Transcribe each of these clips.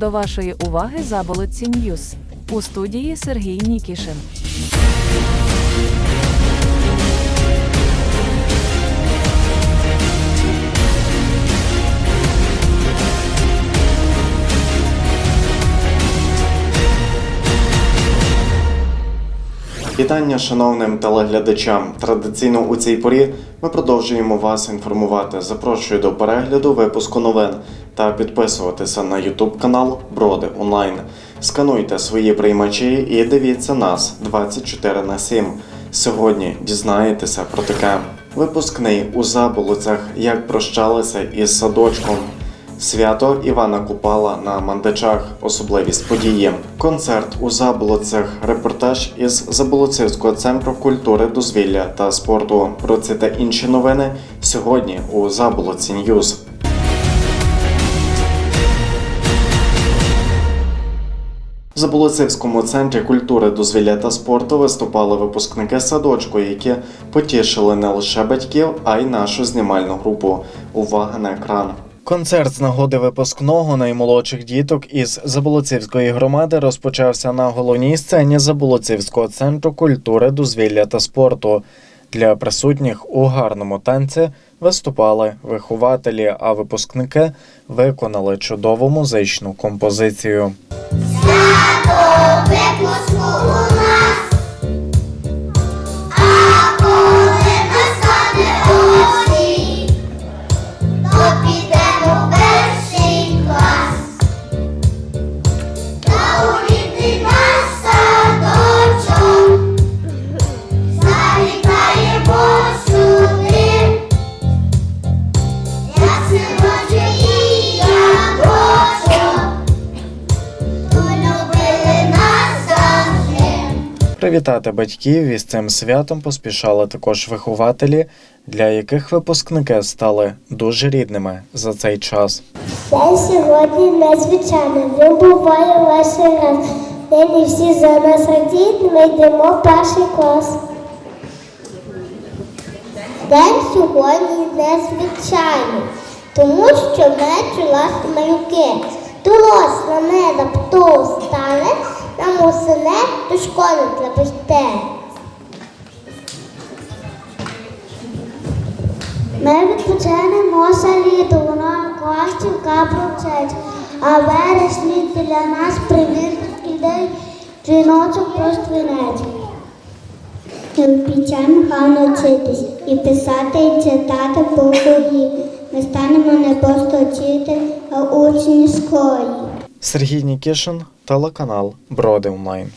До вашої уваги заболотці Ньюс. У студії Сергій Нікішин. Вітання шановним телеглядачам. Традиційно у цій порі ми продовжуємо вас інформувати. Запрошую до перегляду випуску новин та підписуватися на YouTube канал Броди Онлайн. Скануйте свої приймачі і дивіться нас 24 на 7. Сьогодні дізнаєтеся про таке. Випускний у Заболоцях, як прощалися із садочком. Свято Івана Купала на Мандачах. Особливість події. Концерт у Заболоцях. Репортаж із Заболоцівського центру культури, дозвілля та спорту. Про це та інші новини сьогодні у Заболоці Ньюз. В центрі культури, дозвілля та спорту виступали випускники садочку, які потішили не лише батьків, а й нашу знімальну групу. Увага на екран. Концерт з нагоди випускного наймолодших діток із Заболоцівської громади розпочався на головній сцені Заболоцівського центру культури, дозвілля та спорту. Для присутніх у гарному танці виступали вихователі, а випускники виконали чудову музичну композицію. Випуску у нас, Привітати батьків із цим святом поспішали також вихователі, для яких випускники стали дуже рідними за цей час. День сьогодні незвичайний, він буває лише раз. Нині всі за нас радіють, ми йдемо в перший клас. День сьогодні незвичайний, тому що ми чулась малюки. На неба пту стане, нам усине до школи треба йти. Ми відпочинемо за літо, воно кластівка провчить, а вересні для нас привіт ідей дзвіночок проствинець. Ми обіцяємо гарно вчитись і писати, і читати по букві. Ми станемо не просто вчити, а учні школи. Сергій Нікішин, телеканал Броди Онлайн.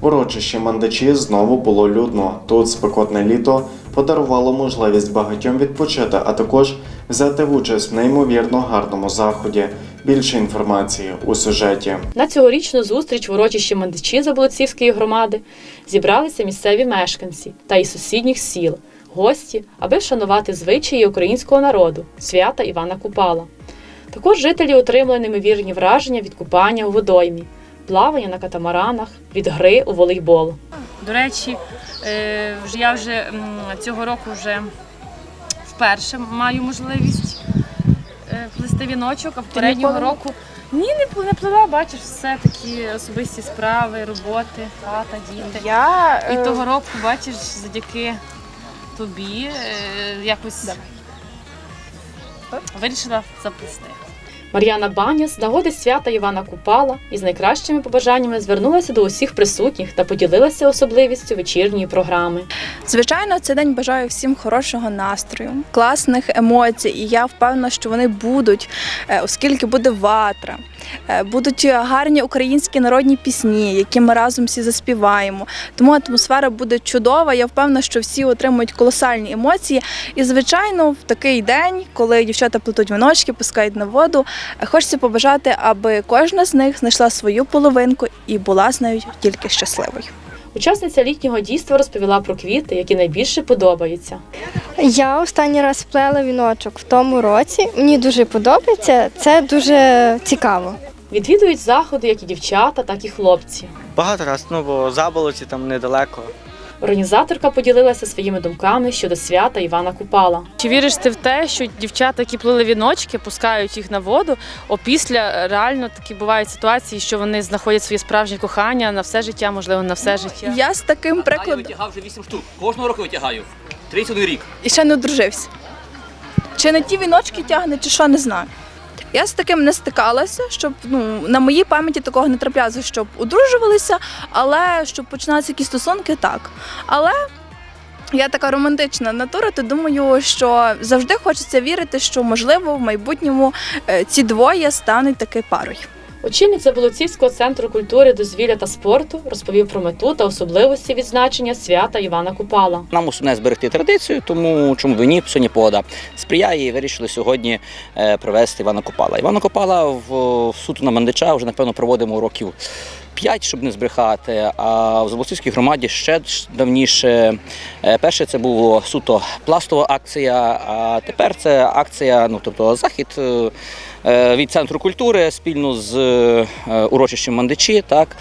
В урочищі мандачі знову було людно. Тут спекотне літо подарувало можливість багатьом відпочити, а також взяти участь в неймовірно гарному заході. Більше інформації у сюжеті. На цьогорічну зустріч в урочищі Мандичі Заболоцівської громади зібралися місцеві мешканці та із сусідніх сіл, гості, аби вшанувати звичаї українського народу свята Івана Купала. Також жителі отримали неймовірні враження від купання у водоймі, плавання на катамаранах, від гри у волейбол. До речі, е, я вже цього року вже вперше маю можливість е, плести віночок, а попереднього року ні, не, не плела, бачиш, все такі особисті справи, роботи, хата, діти. Я І е, того року, бачиш, завдяки тобі е, якось вирішила заплести. Мар'яна Баня з нагоди свята Івана Купала із найкращими побажаннями звернулася до усіх присутніх та поділилася особливістю вечірньої програми. звичайно, цей день бажаю всім хорошого настрою, класних емоцій, і я впевнена, що вони будуть, е, оскільки буде ватра. Е, Будуть гарні українські народні пісні, які ми разом всі заспіваємо. Тому атмосфера буде чудова. Я впевнена, що всі отримують колосальні емоції. І, звичайно, в такий день, коли дівчата плетуть віночки, пускають на воду, е, хочеться побажати, аби кожна з них знайшла свою половинку і була з нею тільки щасливою. Учасниця літнього дійства розповіла про квіти, які найбільше подобаються. Я останній раз плела віночок в тому році. Мені дуже подобається. Це дуже цікаво. Відвідують заходи як і дівчата, так і хлопці. Багато раз, ну бо заболоці там недалеко. Організаторка поділилася своїми думками щодо свята Івана Купала. Чи віриш ти в те, що дівчата, які плели віночки, пускають їх на воду, опісля реально такі бувають ситуації, що вони знаходять своє справжнє кохання на все життя, можливо, на все життя? Я з таким прикладом витягав вже 8 штук. Кожного року витягаю. 31 рік. і ще не одружився. Чи не ті віночки тягне, чи що, не знаю. Я з таким не стикалася, щоб ну на моїй пам'яті такого не траплялося, щоб одружувалися, але щоб починалися якісь стосунки, так. Але я така романтична натура, то думаю, що завжди хочеться вірити, що можливо в майбутньому е, ці двоє стануть таки парою. Очільник Заболоцівського центру культури, дозвілля та спорту розповів про мету та особливості відзначення свята Івана Купала. Нам основне зберегти традицію, тому чому б ні, сьогодні погода сприяє і вирішили сьогодні привезти провести Івана Копала. Івана Копала в, в суто на Мандича вже напевно проводимо років 5, щоб не збрехати. А в Заболоцівській громаді ще давніше. Е, Перше це була суто пластова акція, а тепер це акція, ну тобто захід. е, е, Від центру культури спільно з урочищем Мандичі, так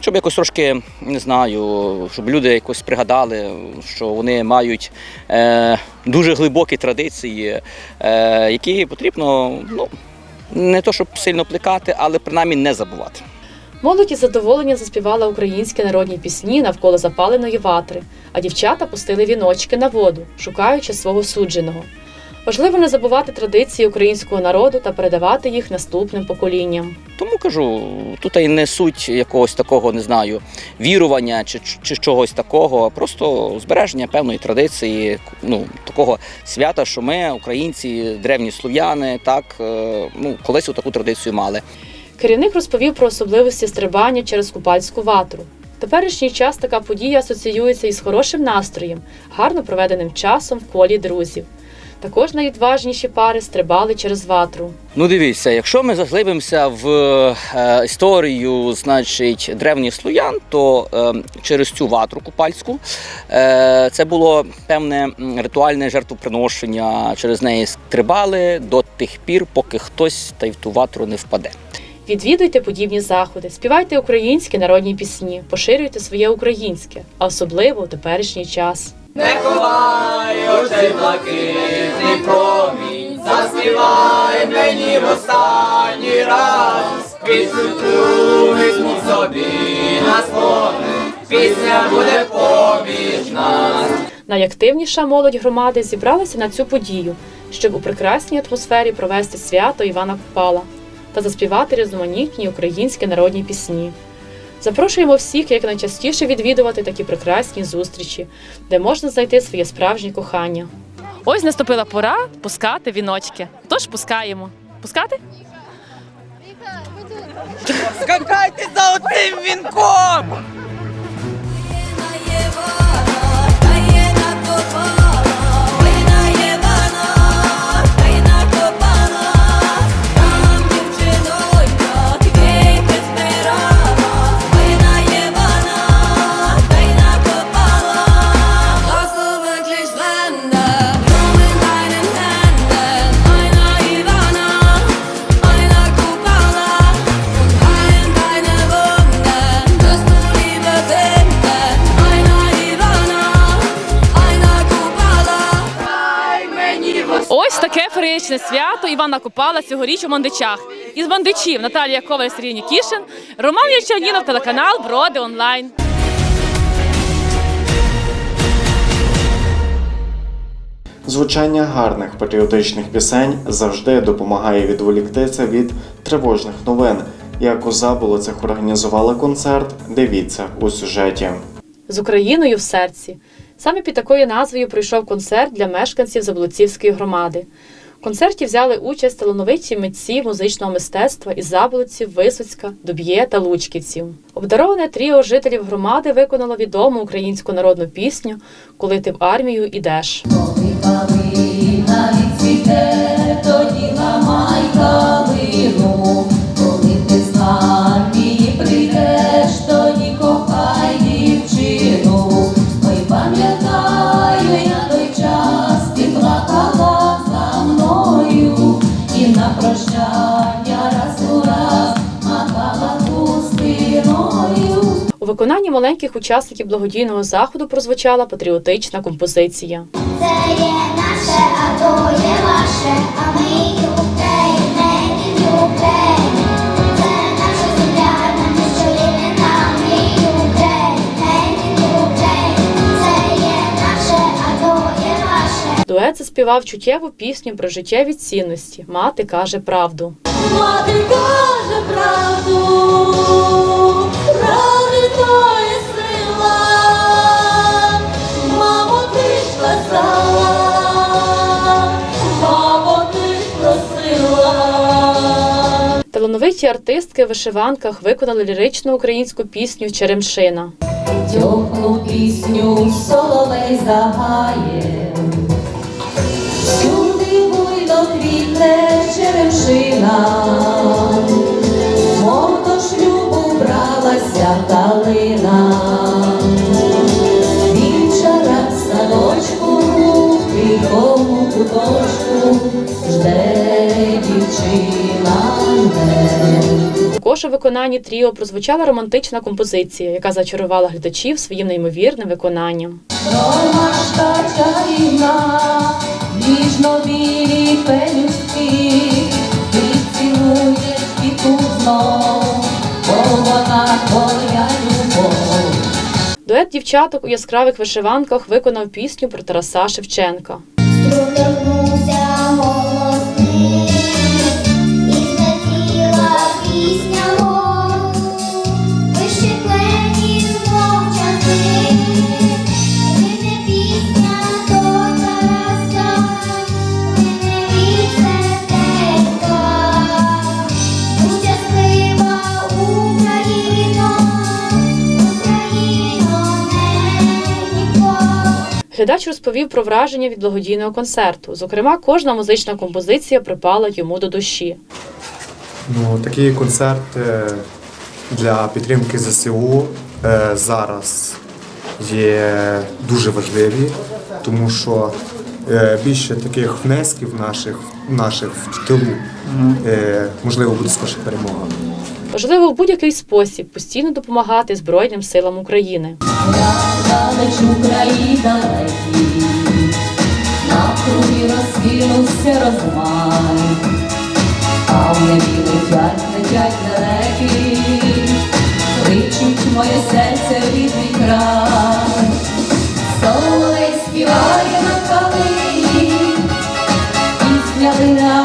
щоб якось трошки не знаю, щоб люди якось пригадали, що вони мають е, дуже глибокі традиції, е, які потрібно ну, не то щоб сильно плекати, але принаймні не забувати. Молодь із задоволенням заспівала українські народні пісні навколо запаленої ватри, а дівчата пустили віночки на воду, шукаючи свого судженого. Важливо не забувати традиції українського народу та передавати їх наступним поколінням. Тому кажу, тут і не суть якогось такого, не знаю, вірування чи, чи чогось такого, а просто збереження певної традиції, ну, такого свята, що ми, українці, древні слов'яни, так, е, ну, колись таку традицію мали. Керівник розповів про особливості стрибання через купальську ватру. В теперішній час така подія асоціюється із хорошим настроєм, гарно проведеним часом в колі друзів. Також найвідважніші пари стрибали через ватру. Ну, дивіться, якщо ми заглибимося в е, історію, значить, древніх слов'ян, то е, через цю ватру купальську е, це було певне ритуальне жертвоприношення. Через неї стрибали до тих пір, поки хтось та й в ту ватру не впаде. Відвідуйте подібні заходи, співайте українські народні пісні, поширюйте своє українське, а особливо у теперішній час. Найактивніша молодь громади зібралася на цю подію, щоб у прекрасній атмосфері провести свято Івана Купала та заспівати різноманітні українські народні пісні. Запрошуємо всіх якнайчастіше відвідувати такі прекрасні зустрічі, де можна знайти своє справжнє кохання. Ось наступила пора пускати віночки. Тож пускаємо. Пускати? Скакайте за оцим вінком! Таке свято Івана Купала цьогоріч у Мандичах. Із Мандичів Наталія Коваль, Сергій Нікішин, Роман Ячанінов, телеканал Броди онлайн. Звучання гарних патріотичних пісень завжди допомагає відволіктися від тривожних новин. Як у Заболоцях організували концерт, дивіться у сюжеті. з Україною в серці. Саме під такою назвою пройшов концерт для мешканців Заболоцівської громади. В концерті взяли участь талановиті митці музичного мистецтва із Заболоців, Висоцька, Дуб'є та Лучківців. Обдароване тріо жителів громади виконало відому українську народну пісню Коли ти в армію ідеш. Виконанні маленьких учасників благодійного заходу прозвучала патріотична композиція. Це є наше, а то є ваше, а ми. Дует заспівав чуттєву пісню про життєві цінності. Мати каже правду. Мати каже правду, Талановиті артистки в вишиванках виконали ліричну українську пісню Черемшина. Теплу пісню соловей загає, всюди буйно квітне черемшина, мов до шлюбу бралася калина, вівчара в садочку, в тихому куточку, жде дівчина. Також у виконанні тріо прозвучала романтична композиція, яка зачарувала глядачів своїм неймовірним виконанням. Ромашка чарівна, ніжно білі пелюстки, ти цілуєш і знов, бо вона твоя любов. Дует дівчаток у яскравих вишиванках виконав пісню про Тараса Шевченка. Глядач розповів про враження від благодійного концерту. Зокрема, кожна музична композиція припала йому до душі. Ну, такі концерти для підтримки ЗСУ е, зараз є дуже важливі, тому що е, більше таких внесків наших, наших в тилу е, можливо буде скорше перемога. Важливо в будь-який спосіб постійно допомагати Збройним силам України. Далеч Україні далекі, навкруги розкинувся розмай, а в небі летять, летять далекі, кличуть моє серце в рідний край, соловей співає на калині, пісня лине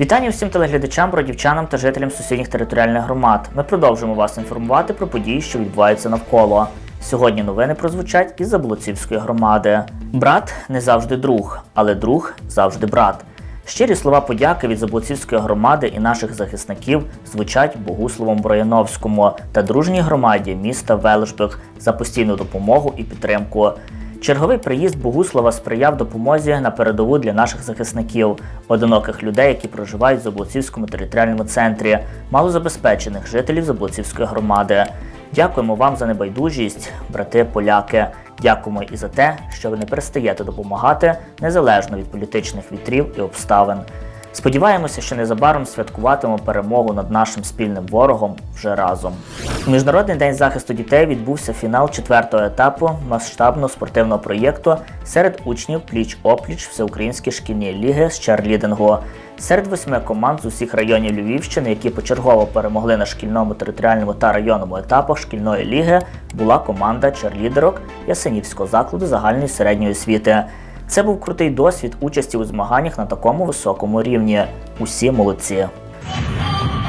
Вітання всім телеглядачам, бродівчанам та жителям сусідніх територіальних громад. Ми продовжуємо вас інформувати про події, що відбуваються навколо. Сьогодні новини прозвучать із Заболоцівської громади. Брат не завжди друг, але друг завжди брат. Щирі слова подяки від Заблоцівської громади і наших захисників звучать Богусловом Брояновському та дружній громаді міста Велшбек за постійну допомогу і підтримку. Черговий приїзд Богуслава сприяв допомозі на передову для наших захисників, одиноких людей, які проживають в Заблоцівському територіальному центрі, малозабезпечених жителів Заблоцівської громади. Дякуємо вам за небайдужість, брати поляки. Дякуємо і за те, що ви не перестаєте допомагати незалежно від політичних вітрів і обставин. Сподіваємося, що незабаром святкуватимемо перемогу над нашим спільним ворогом вже разом. У Міжнародний день захисту дітей відбувся фінал четвертого етапу масштабного спортивного проєкту серед учнів пліч-опліч Всеукраїнської шкільні ліги з чарлідингу. Серед восьми команд з усіх районів Львівщини, які почергово перемогли на шкільному територіальному та районному етапах шкільної ліги, була команда черлідерок Ясенівського закладу загальної середньої освіти. Це був крутий досвід участі у змаганнях на такому високому рівні. Усі молодці. –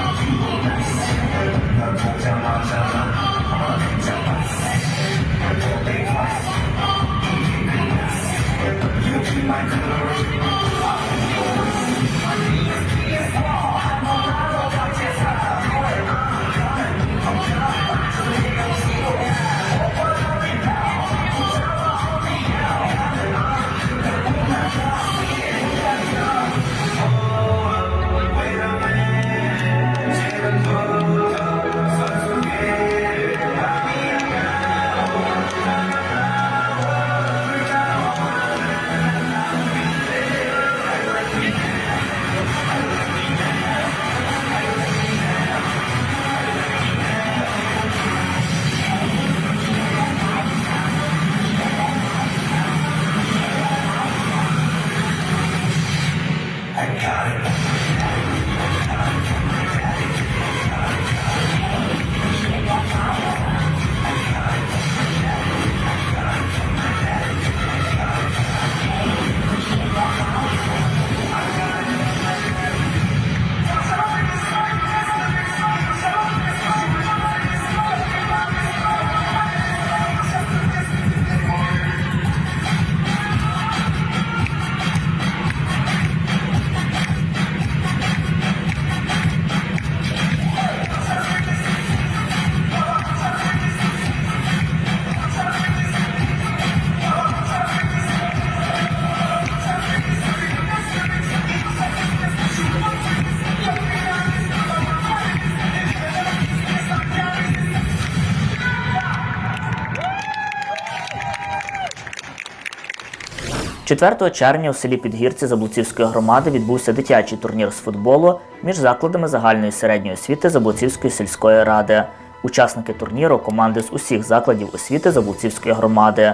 4 червня у селі Підгірці Заблуцівської громади відбувся дитячий турнір з футболу між закладами загальної середньої освіти Заблуцівської сільської ради. Учасники турніру команди з усіх закладів освіти Заблуцівської громади.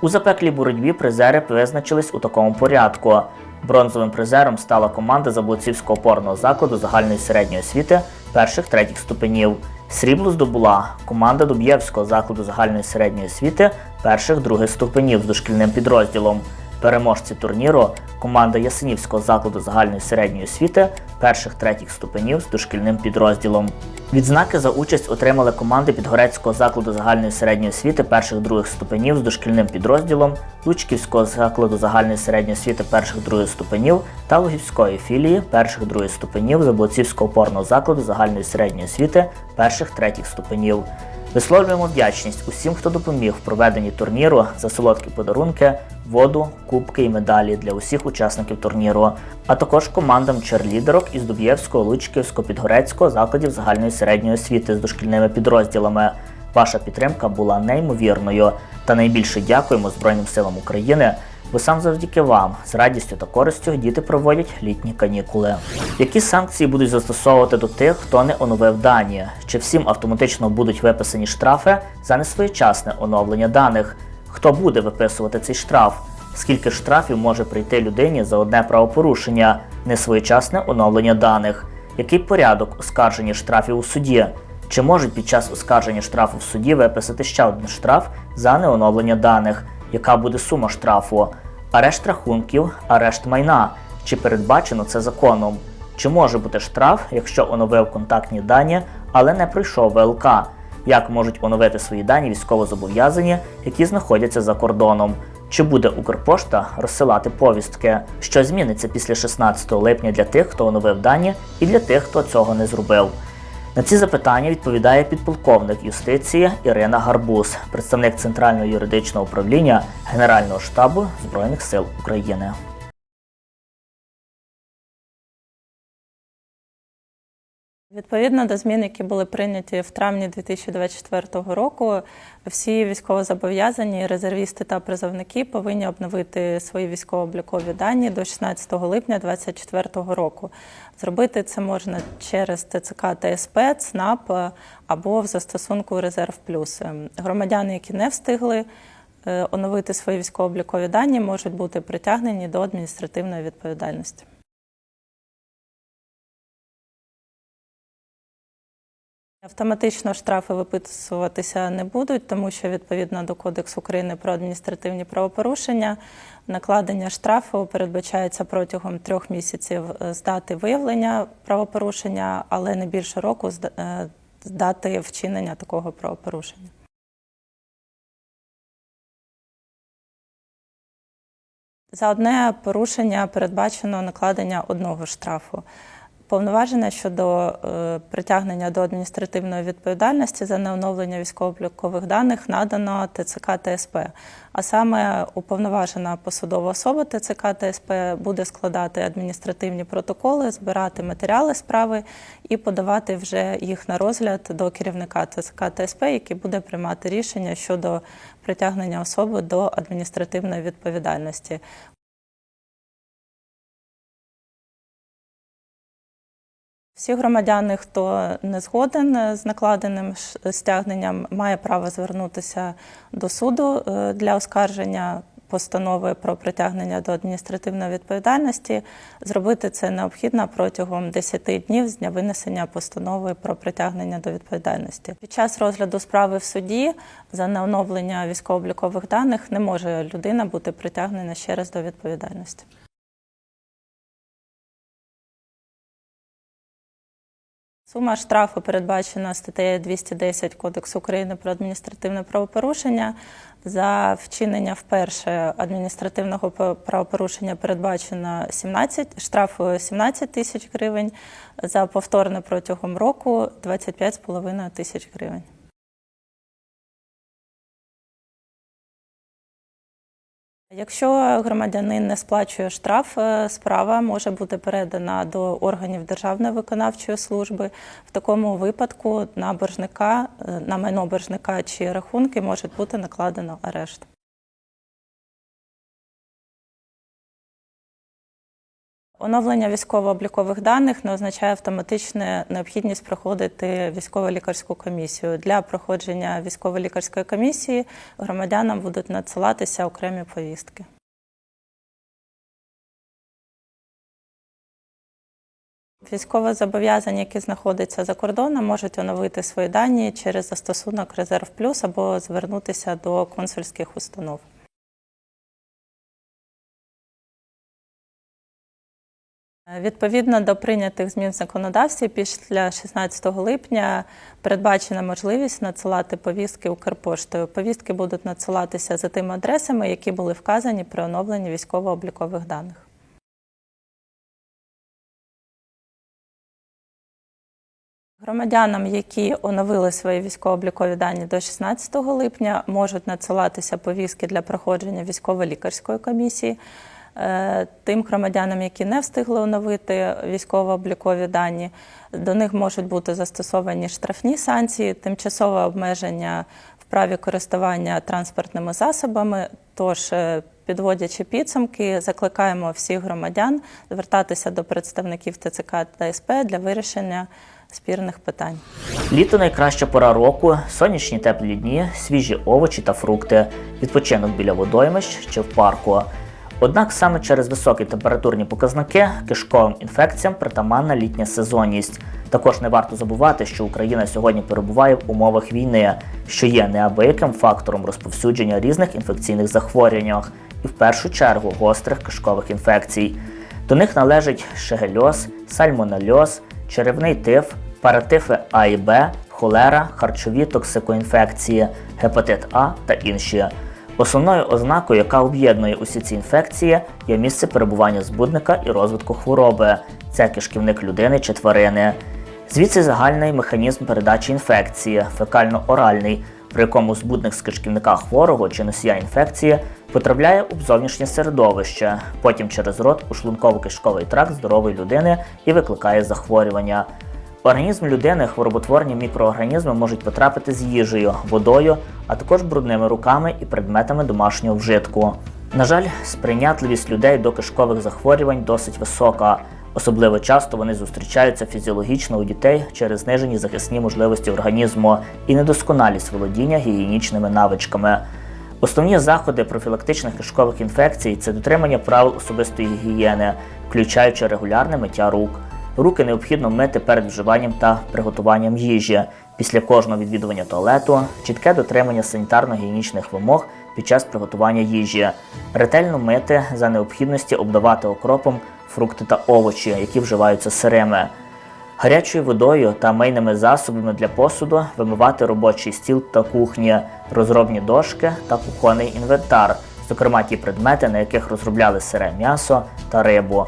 У запеклій боротьбі призери визначились у такому порядку. Бронзовим призером стала команда Заблуцівського опорного закладу загальної середньої освіти перших третіх ступенів. Срібло здобула команда Дуб'євського закладу загальної середньої освіти перших других ступенів з дошкільним підрозділом. Переможці турніру команда Ясенівського закладу загальної середньої освіти перших третіх ступенів з дошкільним підрозділом. Відзнаки за участь отримали команди Підгорецького закладу загальної середньої освіти перших других ступенів з дошкільним підрозділом, Лучківського закладу загальної середньої освіти перших других ступенів та Лугівської філії перших других ступенів Заблоцівського опорного закладу загальної середньої освіти перших третіх ступенів. Висловлюємо вдячність усім, хто допоміг в проведенні турніру за солодкі подарунки, воду, кубки і медалі для усіх учасників турніру, а також командам черлідерок із Дуб'євського, Лучківського, Підгорецького закладів загальної середньої освіти з дошкільними підрозділами. Ваша підтримка була неймовірною. Та найбільше дякуємо Збройним силам України, бо сам завдяки вам з радістю та користю діти проводять літні канікули. Які санкції будуть застосовувати до тих, хто не оновив дані? Чи всім автоматично будуть виписані штрафи за несвоєчасне оновлення даних? Хто буде виписувати цей штраф? Скільки штрафів може прийти людині за одне правопорушення, несвоєчасне оновлення даних? Який порядок оскарження штрафів у суді? Чи можуть під час оскарження штрафу в суді виписати ще один штраф за неоновлення даних? Яка буде сума штрафу? Арешт рахунків, арешт майна. Чи передбачено це законом? Чи може бути штраф, якщо оновив контактні дані, але не пройшов ВЛК? Як можуть оновити свої дані військовозобов'язані, які знаходяться за кордоном? Чи буде Укрпошта розсилати повістки? Що зміниться після 16 липня для тих, хто оновив дані, і для тих, хто цього не зробив? На ці запитання відповідає підполковник юстиції Ірина Гарбуз, представник Центрального юридичного управління Генерального штабу Збройних сил України. Відповідно до змін, які були прийняті в травні 2024 року, всі військовозобов'язані, резервісти та призовники повинні обновити свої військово-облікові дані до 16 липня 2024 року. Зробити це можна через ТЦК ТСП, ЦНАП або в застосунку Резерв Плюс. Громадяни, які не встигли е, оновити свої військово-облікові дані, можуть бути притягнені до адміністративної відповідальності. Автоматично штрафи виписуватися не будуть, тому що відповідно до Кодексу України про адміністративні правопорушення накладення штрафу передбачається протягом трьох місяців з дати виявлення правопорушення, але не більше року з е, з дати вчинення такого правопорушення. За одне порушення передбачено накладення одного штрафу. Повноваження щодо е, притягнення до адміністративної відповідальності за неоновлення військово-облікових даних надано ТЦК ТСП. А саме уповноважена посадова особа ТЦК ТСП буде складати адміністративні протоколи, збирати матеріали справи і подавати вже їх на розгляд до керівника ТЦК ТСП, який буде приймати рішення щодо притягнення особи до адміністративної відповідальності. Всі громадяни, хто не згоден з накладеним стягненням, має право звернутися до суду е, для оскарження постанови про притягнення до адміністративної відповідальності. Зробити це необхідно протягом 10 днів з дня винесення постанови про притягнення до відповідальності. Під час розгляду справи в суді за неоновлення військово-облікових даних не може людина бути притягнена ще раз до відповідальності. Сума штрафу передбачена статтею 210 Кодексу України про адміністративне правопорушення. За вчинення вперше адміністративного правопорушення передбачено 17, штраф 17 тисяч гривень, за повторне протягом року 25,5 тисяч гривень. Якщо громадянин не сплачує штраф, е, справа може бути передана до органів Державної виконавчої служби. В такому випадку на боржника, е, на майно боржника чи рахунки може бути накладено арешт. Оновлення військово-облікових даних не означає автоматичну необхідність проходити військово-лікарську комісію. Для проходження військово-лікарської комісії громадянам будуть надсилатися окремі повістки. Військовозобов'язані, які знаходяться за кордоном, можуть оновити свої дані через застосунок Резерв Плюс або звернутися до консульських установ. Відповідно до прийнятих змін в законодавстві, після 16 липня передбачена можливість надсилати повістки Укрпоштою. Повістки будуть надсилатися за тими адресами, які були вказані при оновленні військово-облікових даних. Громадянам, які оновили свої військово-облікові дані до 16 липня, можуть надсилатися повістки для проходження військово-лікарської комісії. Е, Тим громадянам, які не встигли оновити військово-облікові дані, до них можуть бути застосовані штрафні санкції, тимчасове обмеження в праві користування транспортними засобами. Тож, е, підводячи підсумки, закликаємо всіх громадян звертатися до представників ТЦК та СП для вирішення спірних питань. Літо найкраща пора року, сонячні теплі дні, свіжі овочі та фрукти, відпочинок біля водоймищ чи в парку. Однак саме через високі температурні показники кишковим інфекціям притаманна літня сезонність. Також не варто забувати, що Україна сьогодні перебуває в умовах війни, що є неабияким фактором розповсюдження різних інфекційних захворювань, і в першу чергу гострих кишкових інфекцій. До них належать шегельоз, сальмонельоз, черевний тиф, паратифи А і Б, холера, харчові токсикоінфекції, гепатит А та інші. Основною ознакою, яка об'єднує усі ці інфекції, є місце перебування збудника і розвитку хвороби. Це кишківник людини чи тварини. Звідси загальний механізм передачі інфекції, фекально-оральний, при якому збудник з кишківника хворого чи носія інфекції потрапляє у зовнішнє середовище, потім через рот у шлунково-кишковий тракт здорової людини і викликає захворювання. В організм людини хвороботворні мікроорганізми можуть потрапити з їжею, водою, а також брудними руками і предметами домашнього вжитку. На жаль, сприйнятливість людей до кишкових захворювань досить висока. Особливо часто вони зустрічаються фізіологічно у дітей через знижені захисні можливості організму і недосконалість володіння гігієнічними навичками. Основні заходи профілактичних кишкових інфекцій це дотримання правил особистої гігієни, включаючи регулярне миття рук. Руки необхідно мити перед вживанням та приготуванням їжі, після кожного відвідування туалету, чітке дотримання санітарно-гігієнічних вимог під час приготування їжі, ретельно мити за необхідності обдавати окропом фрукти та овочі, які вживаються сирими. Гарячою водою та мийними засобами для посуду вимивати робочий стіл та кухні, розробні дошки та кухонний інвентар, зокрема ті предмети, на яких розробляли сире м'ясо та рибу.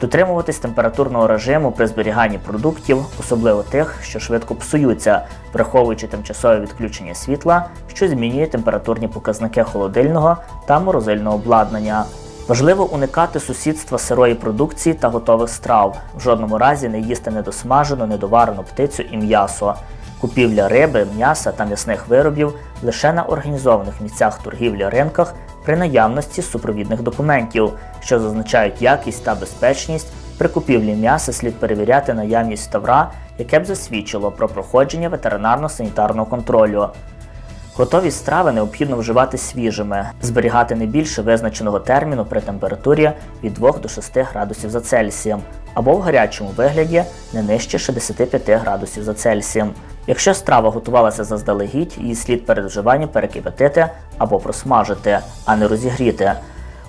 Дотримуватись температурного режиму при зберіганні продуктів, особливо тих, що швидко псуються, враховуючи тимчасове відключення світла, що змінює температурні показники холодильного та морозильного обладнання. Важливо уникати сусідства сирої продукції та готових страв. В жодному разі не їсти недосмажену, недоварену птицю і м'ясо. Купівля риби, м'яса та м'ясних виробів лише на організованих місцях торгівлі ринках при наявності супровідних документів, що зазначають якість та безпечність. При купівлі м'яса слід перевіряти наявність тавра, яке б засвідчило про проходження ветеринарно-санітарного контролю. Готові страви необхідно вживати свіжими, зберігати не більше визначеного терміну при температурі від 2 до 6 градусів за Цельсієм, або в гарячому вигляді не нижче 65 градусів за Цельсієм. Якщо страва готувалася заздалегідь, її слід перед вживанням перекипятити або просмажити, а не розігріти.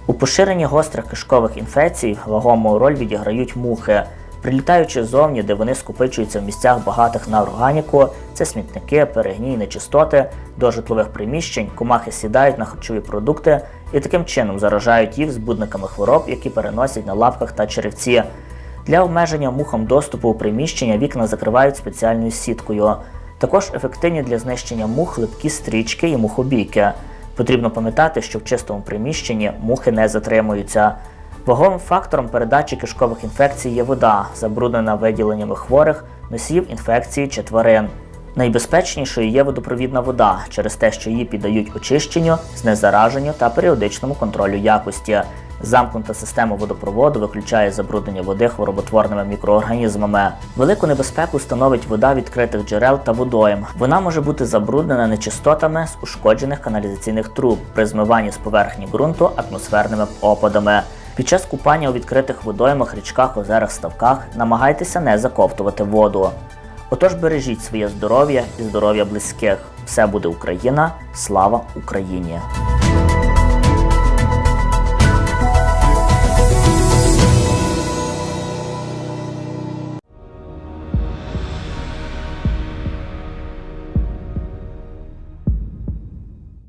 У поширенні гострих кишкових інфекцій вагому роль відіграють мухи. Прилітаючи зовні, де вони скупичуються в місцях багатих на органіку, це смітники, перегній, нечистоти, до житлових приміщень, комахи сідають на харчові продукти і таким чином заражають їх збудниками хвороб, які переносять на лапках та черевці. Для обмеження мухам доступу у приміщення вікна закривають спеціальною сіткою. Також ефективні для знищення мух липкі стрічки і мухобійки. Потрібно пам'ятати, що в чистому приміщенні мухи не затримуються. Ваговим фактором передачі кишкових інфекцій є вода, забруднена виділеннями хворих, носіїв інфекції чи тварин. Найбезпечнішою є водопровідна вода через те, що її піддають очищенню, знезараженню та періодичному контролю якості. Замкнута система водопроводу виключає забруднення води хвороботворними мікроорганізмами. Велику небезпеку становить вода відкритих джерел та водойм. Вона може бути забруднена нечистотами з ушкоджених каналізаційних труб при змиванні з поверхні ґрунту атмосферними опадами. Під час купання у відкритих водоймах, річках, озерах, ставках намагайтеся не заковтувати воду. Отож бережіть своє здоров'я і здоров'я близьких. Все буде Україна, слава Україні!